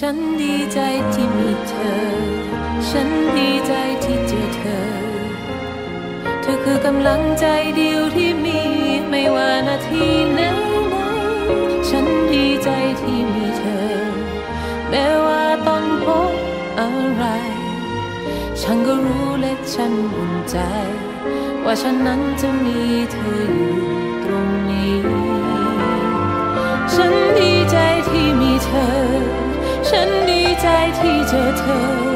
ฉันดีใจที่มีเธอ ฉันดีใจที่เจอเธอ เธอคือกำลังใจเดียวที่มีไม่ว่านาทีไหนไหนฉันดีใจที่มีเธอ แม้ว่าต้องพบอะไร ฉันก็รู้และฉันอุ่นใจ ว่าฉันนั้นจะมีเธออยู่ตรงนี้ ฉันดีใจที่ ที่เ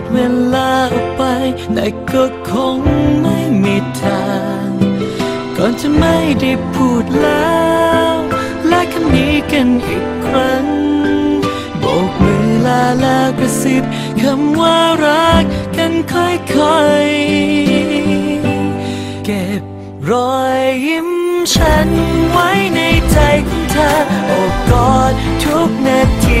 ดเวลาออกไป แต่ก็คงไม่มีทาง ก่อนจะไม่ได้พูดแล้ว และคำนี้กันอีกครั้งโบกมือลาแล้วกระซิบคำว่ารักกันค่อยๆ เก็บรอยยิ้มฉันไว้ในใจของเธอโอบกอดทุกนาที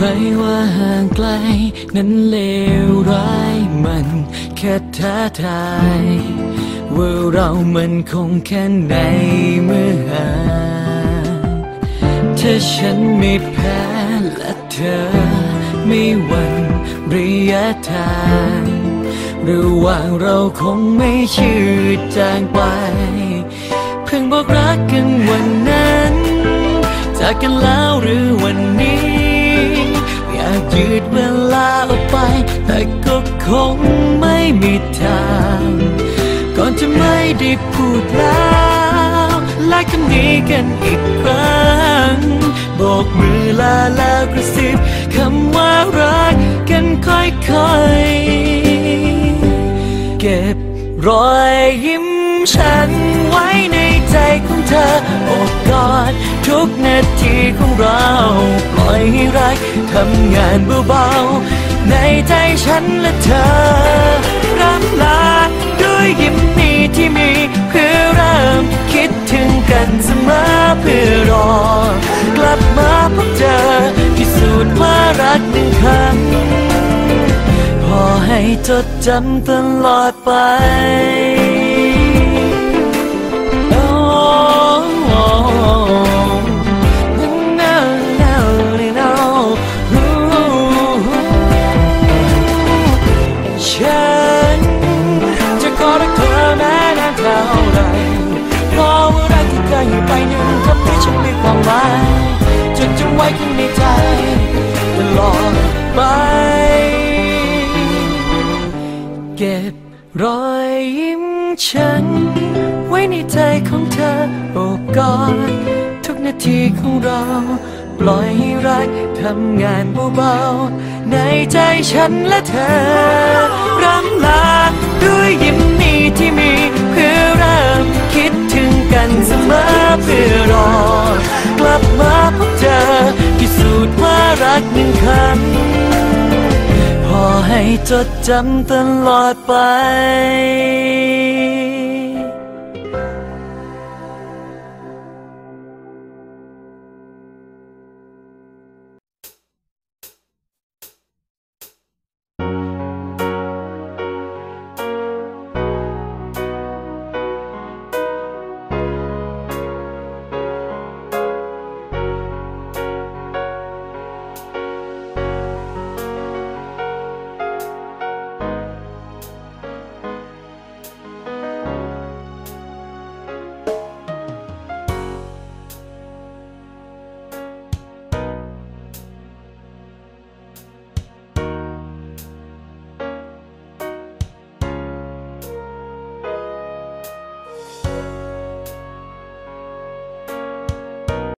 ใครว่าห่างไกล นั้นเลวร้ายมันแค่ท้าทาย ว่าเรามันคงแค่ไหนเมื่อห่างถ้าฉันไม่แพ้และเธอ ไม่หวั่นระยะทางระหว่างเราคงไม่ชืดจางไป เพิ่งบอกรักกันวันนั้น จากกันแล้วหรือวัน คงไม่มีทาง ก่อนจะไม่ได้พูดแล้วและคำนี้กันอีกครั้งโบโบกมือลาแล้วกระซิบคำว่ารักกันค่อยๆ เก็บรอยยิ้มฉันไว้ในใจของเธอโอบกอดทุกนาทีของเรา ปล่อยให้รักทำงานเบาๆ ในใจฉันและเธอรับลาด้วยยิ้มนี้ที่มีเพื่อเริ่มคิดถึงกันเสมอเพื่อรอกลับมาพบเจอพิสูจน์ว่ารักหนึ่งครั้งพอให้จดจำตลอดไป ลอดไป เก็บรอยยิ้มฉัน ไว้ในใจของเธอโอบกอดทุกนาทีของเรา ปล่อยให้รักทำงานเบาๆในใจฉันและเธอร่ำลาด้วยยิ้มนี้ที่มีเพื่อเริ่มคิดถึงกันเสมอเพื่อรอกลับมาพบเจอ สูตรว่ารักหนึ่งครั้งพอให้จดจำตลอดไป